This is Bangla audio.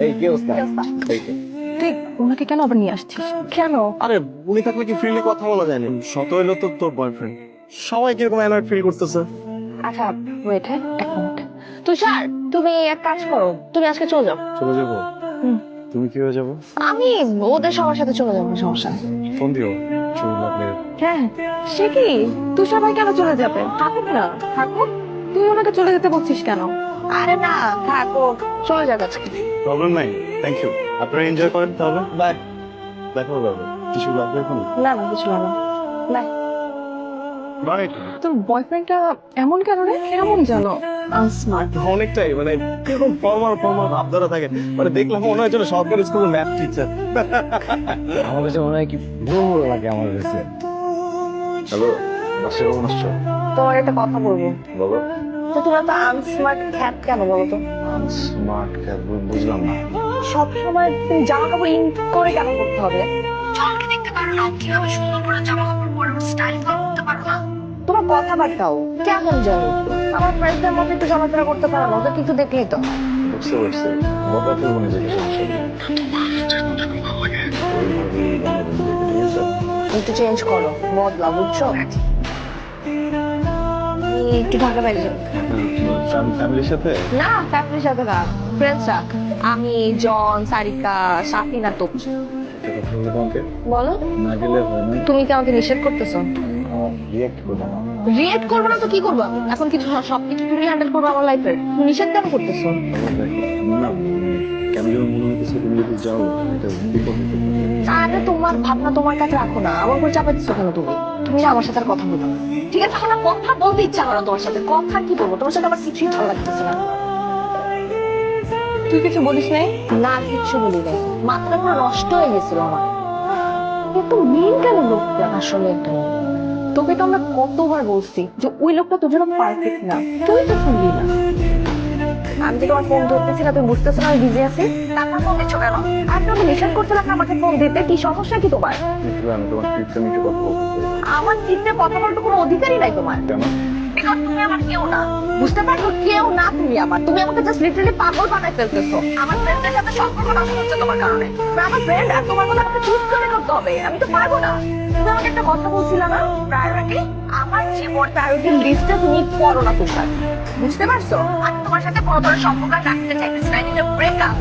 এই কি অবস্থা? এই যে। তুই ওনাকে কেন আবার নিয়ে আসছিস? কেন? আরে উনি থাকলে কি ফ্রিলি কথা বলা যায় না? শত হইল তো তোর বয়ফ্রেন্ড সবাই কীরকম ফিল করতেছে? আচ্ছা ওয়েট হ্যাঁ এক মিনিট তুষার তুমি এক কাজ করো তুমি আজকে চলে যাও। চলে যাব? হুম। তুমি কীভাবে যাব? আমি ওদের সবার সাথে চলে যাব সমস্যা নেই। ফোন দিও হ্যাঁ সে কি? তুষার ভাই কেন চলে যাবে? থাকুক না থাকুক। তুই ওনাকে চলে যেতে বলছিস কেন? আরে না থাকুক চলে যাবে আজকে প্রবলেম নাই থ্যাংক ইউ আপনারা এনজয় করেন তাহলে। বাই দেখা হবে কিছু লাগবে এখন? না না কিছু না। বাই বাই তোর বয়ফ্রেন্ডটা এমন কেন রে? কেমন জানো আনস্মার্ট অনেকটাই মানে কীরকম ফর্মাল ফর্মাল ভাব ধরা থাকে। মানে দেখলাম মনে হয় যেন সরকারি স্কুলের ম্যাথ টিচার আমার কাছে মনে হয় কি ভুল লাগে আমার কাছে। হ্যালো বাসে আসছো তোমার একটা কথা বলব। বলো। তো তোমার তো আনস্মার্ট খ্যাত কেন বলো তো স্মার্ট ক্যাব বুঝলাম না। সব সময় জামা কাপড় ইন করে কেন করতে হবে? চলকে দেখতে পারো না কীভাবে সুন্দর করে জামা কাপড় পরে স্টাইল করতে পারো না। তোমার কথাবার্তাও কেমন জানো? আমার ফ্রেন্ডদের মধ্যে একটু চলাফেরা করতে পারো না ওদের কিন্তু দেখলেই তো। বুঝতে পারছি। বকা আছে? একটু চেঞ্জ করো বদলা বুঝছ একটু ঢাকা বাইরে ফ্যামিলির সাথে? না ফ্যামিলির সাথে না ফ্রেন্ডস রাখ। আমি জন সারিকা সাফিনা তো বলো না গেলে তুমি কি আমাকে নিষেধ করতেছো? রিয়াক্ট করব না। রিয়েক্ট করব না তো কি করব এখন কিছু সব কিছু তুমি হ্যান্ডেল করব আমার লাইফের নিষেধ কেন করতেছো? তারপর না কেন যেন মনে হইতেছে তুমি যদি যাও এটা বিপদ আরে তোমার ভাবনা তোমার কাছে রাখো না। আমার উপর চাপা দিচ্ছ কেন তুমি? তুমি না আমার সাথে আর কথা বলো ঠিক আছে? আমার কথা বলতে ইচ্ছা করো তোমার সাথে। কথা কি বলব? তোমার সাথে আমার কিছুই ভালো লাগতেছে না। তুই কিছু বলিস নাই? না কিছু বলি নাই। মাথাটা পুরো নষ্ট হয়ে গেছিল আমার। কিন্তু মেন কেন লোকটা আসলে? তোকে তো আমরা কতবার বলছি যে ওই লোকটা তোর জন্য পারফেক্ট না। তুই তো শুনবি না। যে তোমার ফোন ধরতেছি না তুমি বুঝতেছো না আমি বিজি আছি তারপর ফোন দিচ্ছ কেন? আর তুমি নিষেধ করছিলাম না আমাকে ফোন দিতে? কি সমস্যা কি তোমার? আমি তোমার ট্রিপটা নিয়ে কথা আমার চিন্তা কথা বলতে কোনো অধিকারই নাই তোমার। কেন? আমার কেউ না। বুঝতে পারছ? কেউ না তুমি আমার তুমি আমাকে জাস্ট লিটারালি পাগল বানাই ফেলতেছো। আমার ফ্রেন্ডের সাথে সম্পর্ক নষ্ট হচ্ছে তোমার কারণে। আমার ফ্রেন্ড আর তোমার কথা আমাকে চুজ করে করতে হবে। আমি তো পারব না। তুমি আমাকে একটা কথা বলছিলে না প্রায়োরিটি আমার জীবন প্রায়োরিটি লিস্টে তুমি করো না তুষার বুঝতে পারছ? আমি তোমার সাথে কোনো ধরনের সম্পর্ক রাখতে চাইতেছি না ব্রেকআপ